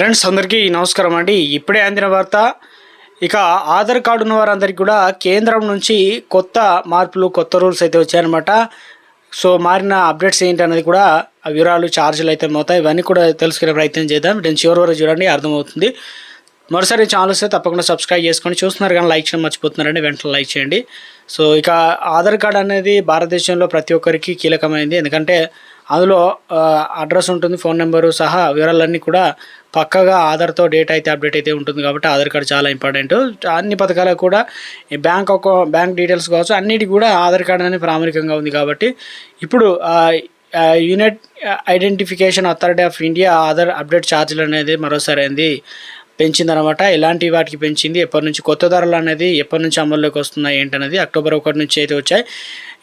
Friends అందరికీ నమస్కారం అండి. ఇప్పుడే అందిన వార్త ఇక ఆధార్ కార్డు ఉన్న వారందరికీ కూడా కేంద్రం నుంచి కొత్త మార్పులు కొత్త రూల్స్ అయితే వచ్చాయన్నమాట. సో మారిన అప్డేట్స్ ఏంటి అనేది కూడా ఆ వివరాలు ఛార్జీలు అయితే మోతాయి ఇవన్నీ కూడా తెలుసుకునే ప్రయత్నం చేద్దాం. నేను చివరి వరకు చూడండి అర్థమవుతుంది. మరోసారి ఛానల్ వస్తే తప్పకుండా సబ్స్క్రైబ్ చేసుకొని చూస్తున్నారు కానీ లైక్ చేయడం మర్చిపోతున్నారండి వెంటనే లైక్ చేయండి. సో ఇక ఆధార్ కార్డ్ అనేది భారతదేశంలో ప్రతి ఒక్కరికి కీలకమైంది. ఎందుకంటే అందులో అడ్రస్ ఉంటుంది ఫోన్ నెంబరు సహా వివరాలన్నీ కూడా పక్కగా ఆధార్తో డేట్ అయితే అప్డేట్ అయితే ఉంటుంది కాబట్టి ఆధార్ కార్డు చాలా ఇంపార్టెంట్. అన్ని పథకాలకు కూడా ఈ బ్యాంక్ ఒక బ్యాంక్ డీటెయిల్స్ కావచ్చు అన్నిటి కూడా ఆధార్ కార్డు అనేది ప్రామాణికంగా ఉంది కాబట్టి ఇప్పుడు unit identification authority of India Aadhaar update ఛార్జీలు అనేది మరోసారి అయింది పెంచిందనమాట ఎలాంటి వాటికి పెంచింది? ఎప్పటి నుంచి కొత్త ధరలు అనేది ఎప్పటి నుంచి అమల్లోకి వస్తున్నాయి ఏంటనేది అక్టోబర్ ఒకటి నుంచి అయితే వచ్చాయి.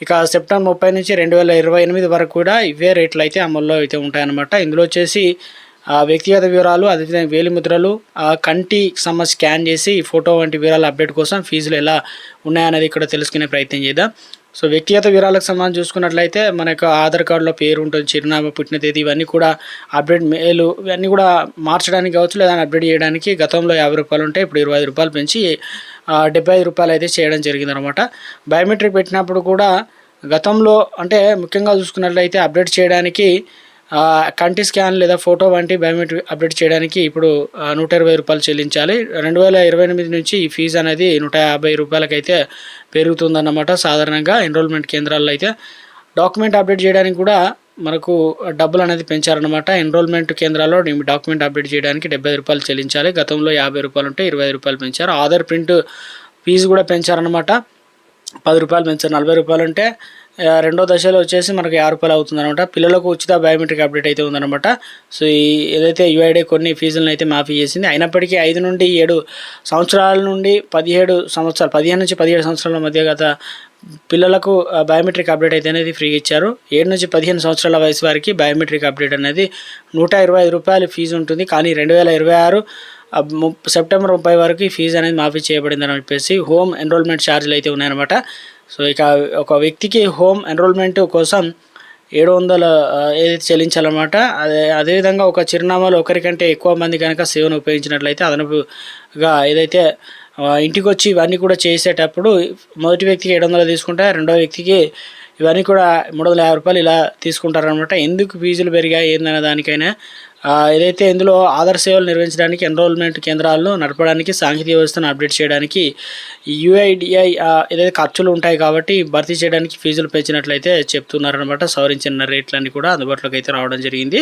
ఇక సెప్టెంబర్ ముప్పై నుంచి రెండు వేల ఇరవై ఎనిమిది వరకు కూడా ఇవే రేట్లు అయితే అమల్లో అయితే ఉంటాయన్నమాట. ఇందులో వచ్చేసి వ్యక్తిగత వివరాలు అదేవిధంగా వేలిముద్రలు ముద్రలు కంటి సమ స్కాన్ చేసి ఫోటో వంటి వివరాల అప్డేట్ కోసం ఫీజులు ఎలా ఉన్నాయనేది ఇక్కడ తెలుసుకునే ప్రయత్నం చేద్దాం. సో వ్యక్తిగత వివరాలకు సంబంధించి చూసుకున్నట్లయితే మన యొక్క ఆధార్ కార్డులో పేరు ఉంటుంది చిరునామా పుట్టిన తేదీ ఇవన్నీ కూడా అప్డేట్ మేలు ఇవన్నీ కూడా మార్చడానికి కావచ్చు లేదా అప్డేట్ చేయడానికి గతంలో యాభై రూపాయలు ఉంటే ఇప్పుడు ఇరవై రూపాయలు పెంచి డెబ్బై రూపాయలు అయితే చేయడం జరిగిందనమాట బయోమెట్రిక్ పెట్టినప్పుడు కూడా గతంలో అంటే ముఖ్యంగా చూసుకున్నట్లయితే అప్డేట్ చేయడానికి కంటి స్కాన్ లేదా ఫోటో వంటి బయోమెట్రిక్ అప్డేట్ చేయడానికి ఇప్పుడు నూట ఇరవై రూపాయలు చెల్లించాలి. రెండు వేల ఇరవై ఎనిమిది నుంచి ఈ ఫీజు అనేది నూట యాభై రూపాయలకైతే పెరుగుతుందన్నమాట సాధారణంగా ఎన్రోల్మెంట్ కేంద్రాల్లో అయితే. డాక్యుమెంట్ అప్డేట్ చేయడానికి కూడా మనకు డబ్బులు అనేది పెంచారనమాట ఎన్రోల్మెంట్ కేంద్రాల్లో డాక్యుమెంట్ అప్డేట్ చేయడానికి డెబ్బై రూపాయలు చెల్లించాలి. గతంలో యాభై రూపాయలు ఉంటే ఇరవై రూపాయలు పెంచారు. ఆధార్ ప్రింట్ ఫీజు కూడా పెంచారనమాట పది రూపాయలు పెంచారు. నలభై రూపాయలు ఉంటే రెండో దశలో వచ్చేసి మనకు యాభై రూపాయలు అవుతుంది అనమాట పిల్లలకు ఉచిత బయోమెట్రిక్ అప్డేట్ అయితే ఉందన్నమాట. సో ఈ ఏదైతే యుఐడే కొన్ని ఫీజులను అయితే మాఫీ చేసింది అయినప్పటికీ ఐదు నుండి ఏడు సంవత్సరాల నుండి పదిహేడు సంవత్సరాలు పదిహేను నుంచి పదిహేడు సంవత్సరాల మధ్య గత పిల్లలకు బయోమెట్రిక్ అప్డేట్ అయితే అనేది ఫ్రీగా ఇచ్చారు. ఏడు నుంచి పదిహేను సంవత్సరాల వయసు వారికి బయోమెట్రిక్ అప్డేట్ అనేది నూట ఇరవై ఐదు రూపాయలు ఫీజు ఉంటుంది. కానీ రెండు వేల ఇరవై ఆరు సెప్టెంబర్ ముప్పై వరకు ఈ ఫీజు అనేది మాఫీ చేయబడిందని చెప్పేసి హోమ్ ఎన్రోల్మెంట్ ఛార్జీలు అయితే ఉన్నాయన్నమాట. సో ఇక ఒక వ్యక్తికి హోమ్ ఎన్రోల్మెంట్ కోసం ఏడు వందల ఏదైతే చెల్లించాలన్నమాట అదే అదేవిధంగా ఒక చిరునామాలో ఒకరికంటే ఎక్కువ మంది కనుక సేవను ఉపయోగించినట్లయితే అదనపుగా ఏదైతే ఇంటికొచ్చి ఇంటికి వచ్చి ఇవన్నీ కూడా చేసేటప్పుడు మొదటి వ్యక్తికి ఏడు వందలు తీసుకుంటే రెండో వ్యక్తికి ఇవన్నీ కూడా మూడు వందల యాభై రూపాయలు ఇలా తీసుకుంటారనమాట ఎందుకు ఫీజులు పెరిగాయి ఏందనే దానికైనా ఏదైతే ఇందులో ఆధార్ సేవలు నిర్వహించడానికి ఎన్రోల్మెంట్ కేంద్రాలను నడపడానికి సాంకేతిక వ్యవస్థను అప్డేట్ చేయడానికి యుఐడిఐ ఏదైతే ఖర్చులు ఉంటాయి కాబట్టి భర్తీ చేయడానికి ఫీజులు పెంచినట్లయితే చెప్తున్నారనమాట సవరించిన రేట్లన్నీ కూడా అందుబాటులోకి అయితే రావడం జరిగింది.